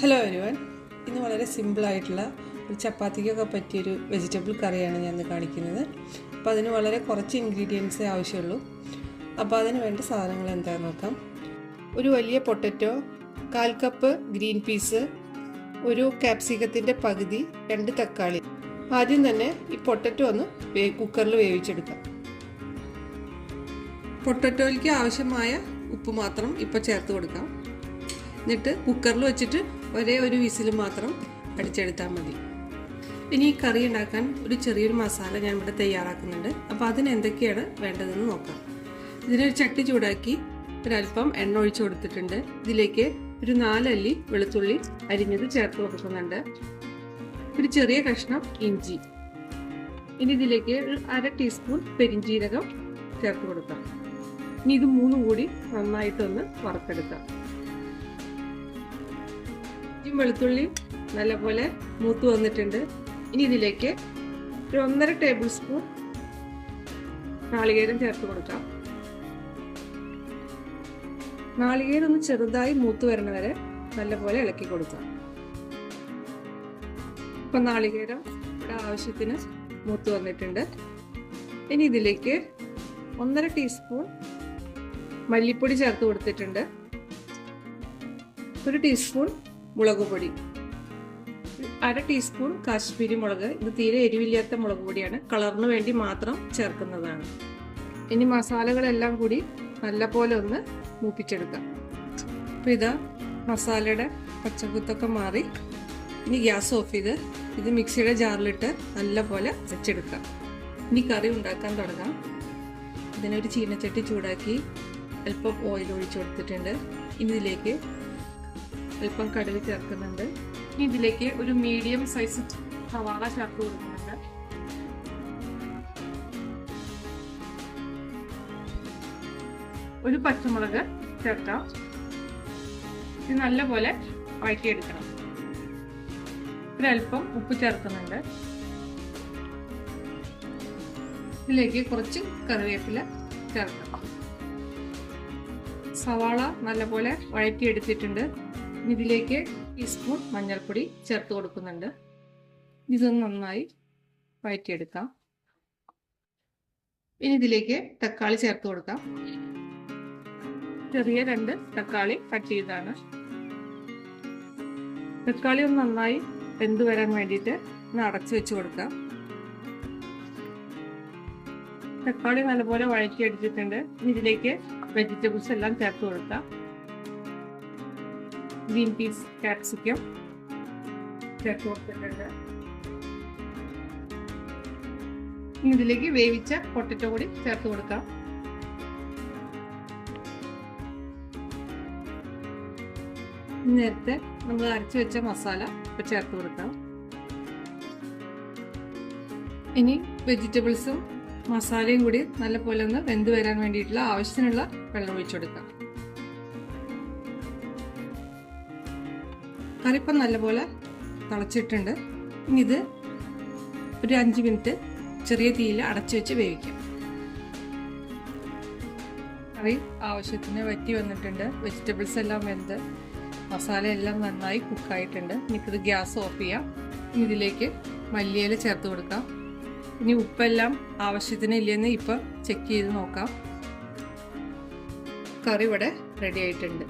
Hello എരിവൻ ഇന്ന് വളരെ സിമ്പിളായിട്ടുള്ള ഒരു ചപ്പാത്തിക്കൊക്കെ പറ്റിയൊരു വെജിറ്റബിൾ കറിയാണ് ഞാൻ ഇന്ന് കാണിക്കുന്നത്. അപ്പോൾ അതിന് വളരെ കുറച്ച് ഇൻഗ്രീഡിയൻസേ ആവശ്യമുള്ളൂ. അപ്പോൾ അതിന് വേണ്ട സാധനങ്ങൾ എന്താണെന്ന് നോക്കാം. ഒരു വലിയ പൊട്ടറ്റോ കാൽ കപ്പ് ഗ്രീൻ പീസ് ഒരു ക്യാപ്സിക്കത്തിന്റെ പകുതി രണ്ട് തക്കാളി. ആദ്യം തന്നെ ഈ പൊട്ടറ്റോ ഒന്ന് കുക്കറിൽ വേവിച്ചെടുക്കാം. പൊട്ടറ്റോയിലേക്ക് ആവശ്യമായ ഉപ്പ് മാത്രം ഇപ്പോൾ ചേർത്ത് കൊടുക്കാം. എന്നിട്ട് കുക്കറിൽ വെച്ചിട്ട് ഒരേ ഒരു വിസിൽ മാത്രം അടിച്ചെടുത്താൽ മതി. ഇനി ഈ കറി ഉണ്ടാക്കാൻ ഒരു ചെറിയൊരു മസാല ഞാൻ ഇവിടെ തയ്യാറാക്കുന്നുണ്ട്. അപ്പോൾ അതിന് എന്തൊക്കെയാണ് വേണ്ടതെന്ന് നോക്കാം. ഇതിനൊരു ചട്ടി ചൂടാക്കി ഒരല്പം എണ്ണ ഒഴിച്ചു കൊടുത്തിട്ടുണ്ട്. ഇതിലേക്ക് ഒരു നാലല്ലി വെളുത്തുള്ളി അരിഞ്ഞത് ചേർത്ത് കൊടുക്കുന്നുണ്ട്. ഒരു ചെറിയ കഷ്ണം ഇഞ്ചി. ഇനി ഇതിലേക്ക് ഒരു അര ടീസ്പൂൺ പെരിഞ്ജീരകം ചേർത്ത് കൊടുക്കാം. ഇനി ഇത് മൂന്നും കൂടി നന്നായിട്ടൊന്ന് വറുത്തെടുക്കാം. ഇഞ്ചിയും വെളുത്തുള്ളിയും നല്ലപോലെ മൂത്ത് വന്നിട്ടുണ്ട്. ഇനി ഇതിലേക്ക് ഒരു ഒന്നര ടേബിൾ സ്പൂൺ നാളികേരം ചേർത്ത് കൊടുക്കാം. നാളികേരം ഒന്ന് ചെറുതായി മൂത്ത് വരണ വരെ നല്ലപോലെ ഇളക്കി കൊടുക്കാം. ഇപ്പൊ നാളികേരം ഇവിടെ ആവശ്യത്തിന് മൂത്ത് വന്നിട്ടുണ്ട്. ഇനി ഇതിലേക്ക് ഒന്നര ടീസ്പൂൺ മല്ലിപ്പൊടി ചേർത്ത് കൊടുത്തിട്ടുണ്ട്. ഒരു ടീസ്പൂൺ മുളക് പൊടി. അര ടീസ്പൂൺ കാശ്മീരി മുളക്. ഇത് തീരെ എരിവില്ലാത്ത മുളക് പൊടിയാണ്. കളറിന് വേണ്ടി മാത്രം ചേർക്കുന്നതാണ്. ഇനി മസാലകളെല്ലാം കൂടി നല്ലപോലെ ഒന്ന് മൂപ്പിച്ചെടുക്കാം. അപ്പോൾ ഇതാ മസാലയുടെ പച്ചക്കുത്തൊക്കെ മാറി. ഇനി ഗ്യാസ് ഓഫ് ചെയ്ത് ഇത് മിക്സിയുടെ ജാറിലിട്ട് നല്ലപോലെ വെച്ചെടുക്കാം ഇനി കറി ഉണ്ടാക്കാൻ തുടങ്ങാം. ഇതിനൊരു ചീനച്ചട്ടി ചൂടാക്കി അല്പം ഓയിൽ ഒഴിച്ചു കൊടുത്തിട്ടുണ്ട്. ഇനി ഇതിലേക്ക് അല്പം കടുക് ചേർക്കുന്നുണ്ട്. ഇതിലേക്ക് ഒരു മീഡിയം സൈസ് സവാള ചേർത്ത് കൊടുക്കുന്നുണ്ട്. ഒരു പച്ചമുളക് ചേർക്കാം. ഇത് നല്ലപോലെ വഴറ്റിയെടുക്കണം. ഒരല്പം ഉപ്പ് ചേർക്കുന്നുണ്ട്. ഇതിലേക്ക് കുറച്ച് കറിവേപ്പില ചേർക്കാം. സവാള നല്ലപോലെ വഴറ്റിയെടുത്തിട്ടുണ്ട്. ഇതിലേക്ക് ടീസ്പൂൺ മഞ്ഞൾപ്പൊടി ചേർത്ത് കൊടുക്കുന്നുണ്ട്. ഇത് നന്നായി വഴറ്റിയെടുക്കാം ഇനി ഇതിലേക്ക് തക്കാളി ചേർത്ത് കൊടുക്കാം. ചെറിയ രണ്ട് തക്കാളി കട്ട് ചെയ്താണ്. തക്കാളി ഒന്ന് നന്നായി വെന്ത് വരാൻ വേണ്ടിയിട്ട് ഒന്ന് അടച്ചു വെച്ച് കൊടുക്കാം. തക്കാളി നല്ലപോലെ വഴറ്റി എടുത്തിട്ടുണ്ട് ഇതിലേക്ക് വെജിറ്റബിൾസ് എല്ലാം ചേർത്ത് കൊടുക്കാം. ഗ്രീൻ പീസ് കാപ്സിക്കം ചേർത്ത് ഇതിലേക്ക് വേവിച്ച പൊട്ടറ്റോ കൂടി ചേർത്ത് കൊടുക്കാം. നേരത്തെ നമ്മൾ അരച്ചു വെച്ച മസാല ഇപ്പൊ ചേർത്ത് കൊടുക്കാം. ഇനി വെജിറ്റബിൾസും മസാലയും കൂടി നല്ല പോലെ ഒന്ന് വെന്ത് വരാൻ വേണ്ടിയിട്ടുള്ള ആവശ്യത്തിനുള്ള വെള്ളം ഒഴിച്ചു കൊടുക്കാം. കറിപ്പം നല്ലപോലെ തിളച്ചിട്ടുണ്ട്. ഇനി ഇത് ഒരു അഞ്ച് മിനിറ്റ് ചെറിയ തീയിൽ അടച്ചു വെച്ച് വേവിക്കാം. കറി ആവശ്യത്തിന് വറ്റി വന്നിട്ടുണ്ട്. വെജിറ്റബിൾസ് എല്ലാം വെന്ത് മസാല എല്ലാം നന്നായി കുക്കായിട്ടുണ്ട്. എനിക്കിത് ഗ്യാസ് ഓഫ് ചെയ്യാം. ഇനി ഇതിലേക്ക് മല്ലിയില ചേർത്ത് കൊടുക്കാം. ഇനി ഉപ്പെല്ലാം ആവശ്യത്തിന് ഇല്ലെന്ന് ഇപ്പം ചെക്ക് ചെയ്ത് നോക്കാം. കറി ഇവിടെ റെഡി ആയിട്ടുണ്ട്.